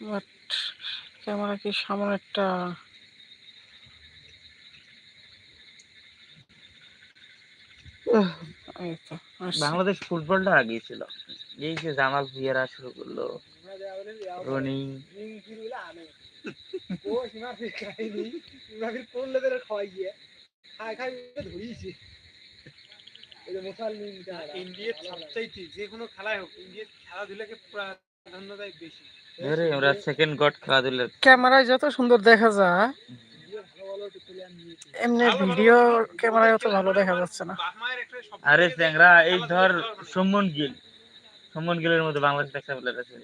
But camera কি সামনেরটা তো আসছে। বাংলাদেশ ফুটবলটা আগে ছিল। এই যে জামাল ভুইয়ারা শুরু করল রনি। ইন্ডিয়ার সবচাইতে যে কোনো খেলায় হোক ইন্ডিয়ার খেলাধুলাকে আমরা সেকেন্ড গড খেলাধুলা ক্যামেরায় যত সুন্দর দেখা যায় এমনি ভিডিও ক্যামেরায় অত ভালো দেখা যাচ্ছে না। আরে চ্যাংরা এই ধর সুমন গিল। সুমন গিলের মধ্যে বাংলাদেশে একটা প্লেয়ার আছে।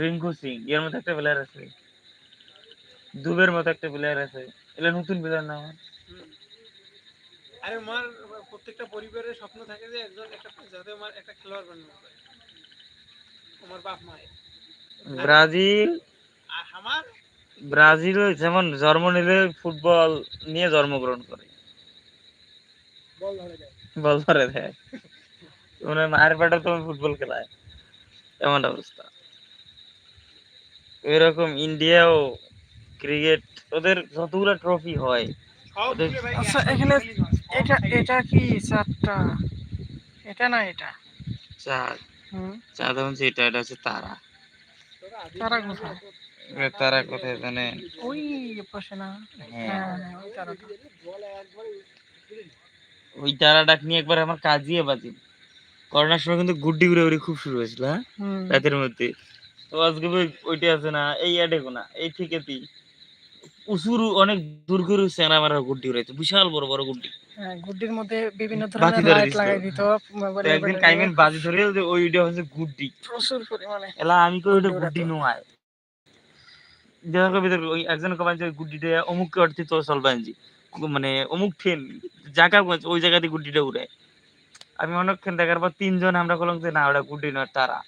রিঙ্কু সিং এর মধ্যে একটা প্লেয়ার আছে। দুবের মতো একটা প্লেয়ার আছে। এটা নতুন প্লেয়ার না আমার। আরে আমার প্রত্যেকটা পরিবারের স্বপ্ন থাকে যে একজন একটা যাতে আমার একটা খেলোয়াড় বানানো আমার বাপ মায়ের। ব্রাজিল। আর আমার? ব্রাজিল যেমন জন্ম নিলে ফুটবল নিয়ে জন্মগ্রহণ করে। বল ধরে যায় বল ধরে দেয়। মানে মায়ের পেটে তুমি ফুটবল খেলায়। এমন অবস্থা। এরকম ইন্ডিয়াও ক্রিকেট ওদের যতগুলো ট্রফি হয় আচ্ছা, এখানে এটা এটা কি চারটা? এটা না এটা? হুম চাঁদ হচ্ছে এটা এটা হচ্ছে তারা। তারা কোথায়? তারা কোথায় জানে? ওই পাশে না? হ্যাঁ। হ্যাঁ ওই ওই তারাটা নিয়ে একবার আমার কাজিয়ে বাজি। করোনার সময় কিন্তু গুড্ডি ঘুরে ঘুরে খুব শুরু হয়েছিল হ্যাঁ? রাতের মধ্যে। তো আজকে ওই ওইটা আছে না এই অ্যাডে না এই ঠিকাতেই উসুর অনেক দূর করে চেনা মারা গুড্ডি উড়াইতো বিশাল বড় বড় গুড্ডি। হ্যাঁ, গুড্ডির মধ্যে বিভিন্ন ধরনের লাইট লাগাই দিত একদিন কাইমেন বাজি ধরে যে ওইটা হচ্ছে গুড্ডি। প্রচুর পরিমাণে। এলা আমি কই ওইটা গুড্ডি গুড্ডি উড়াতো। নয়। দেখা ভিতর ওই একজন কবান যে গুড্ডিটা অমুক অর্থে তো চলবানজি মানে অমুক ঠেন জায়গা ওই জায়গাতে গুড্ডিটা উড়ায়। আমি অনেকক্ষণ দেখার পর তিনজন আমরা বললাম যে না ওটা গুড্ডি নয় তারা।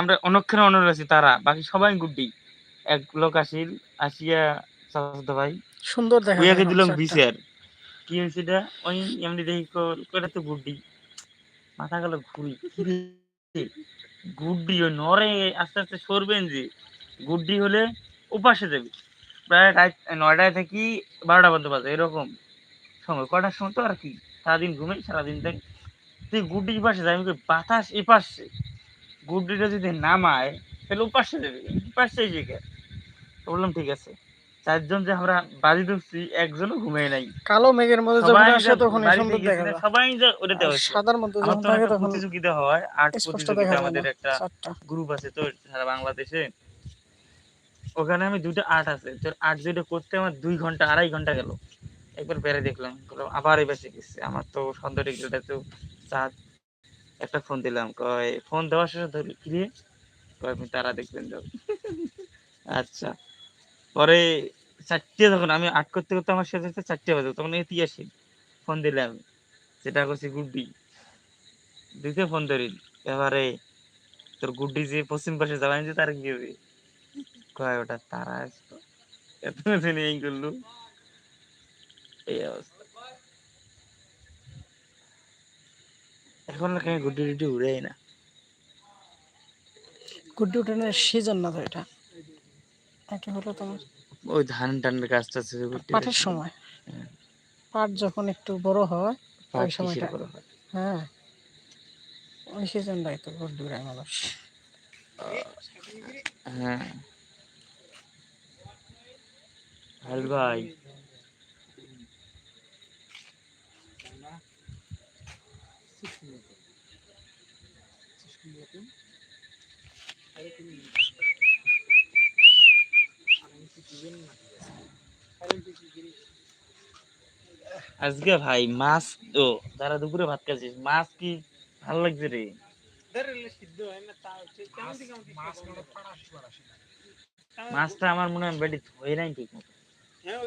আমরা অনেকক্ষণ অনুরোধ আছি তারা বাকি সবাই গুড্ডি। এক লোক আসিল আসিয়া চাচাতো ভাই সুন্দর দেখা ওইয়াকে যায় দিলাম। বিচার কি হয়েছে এটা ওই এমনি দেখি কইটা তো গুড্ডি। মাথা গেল ঘুরি। গুড্ডি ওই নরে আস্তে আস্তে সরবেন যে গুড্ডি হলে উপাসে যাবে। প্রায় রাত নয়টায় থেকে বারোটা পর্যন্ত বাজে এরকম। সময় কটার সময় তো আর কি? সারাদিন ঘুমে সারাদিন দেখ। তুই গুড্ডি পাশে যাবি? কই বাতাস এ পাশে গুড্ডিটা যদি নামায় তাহলে উপাসে যাবে। পাশে যে তো বললাম ঠিক আছে। চারজন যে আমরা বাজি ধরছি একজনও ঘুমাই নাই। কালো মেঘের মধ্যে যখন আসে তখন সুন্দর দেখা যায়। সবাই যা ওটাতে হচ্ছে সাদার মধ্যে যখন তো থাকে তখন প্রতিযোগিতা হয় আর্ট প্রতিযোগিতা আমাদের একটা গ্রুপ আছে তো সারা বাংলাদেশে। ওখানে আমি দুটো আর্ট আছে তোর আর্ট দুটো করতে আমার দুই ঘণ্টা আড়াই ঘণ্টা গেল। একবার বেড়ে দেখলাম আবার এই বেঁচে গেছে আমার তো সন্ধ্যা ডিগ্রিটা তো চাঁদ একটা ফোন দিলাম। কয় ফোন দেওয়ার শেষে ধরি কিরে কয় আপনি তারা দেখবেন যাও। আচ্ছা। পরে চারটে যখন আমি আর্ট করতে করতে আমার সাথে সাথে চারটে বাজে, তখন এটি আসি ফোন দিলাম যেটা করছি গুড্ডি। দিতে ফোন ধরি। এবারে তোর গুড্ডি যে পশ্চিম পাশে যাবেন যে তার কি হবে? কয়, ওটা তারা আসতো এত এই করলু। এই অবস্থা। এখন না কেন গুড্ডি টুড্ডি উড়েই না। গুড্ডি উঠানের সিজন না তো এটা। এটা হলো তোমার ওই ধান টানের গুড্ডি পাটের সময়। হ্যাঁ। পাট যখন একটু বড় হয় ওই সময়টা করা হয়? হ্যাঁ। ওই সিজনটাই তো গুড্ডি উড়ায় মানুষ হ্যাঁ। ভাই। আজকে ভাই মাছ তো যারা দুপুরে ভাত খাচ্ছিস মাছ কি ভালো লাগছে রে? মাছটা আমার মনে হয় ধরে নাই ঠিক মতো হ্যাঁ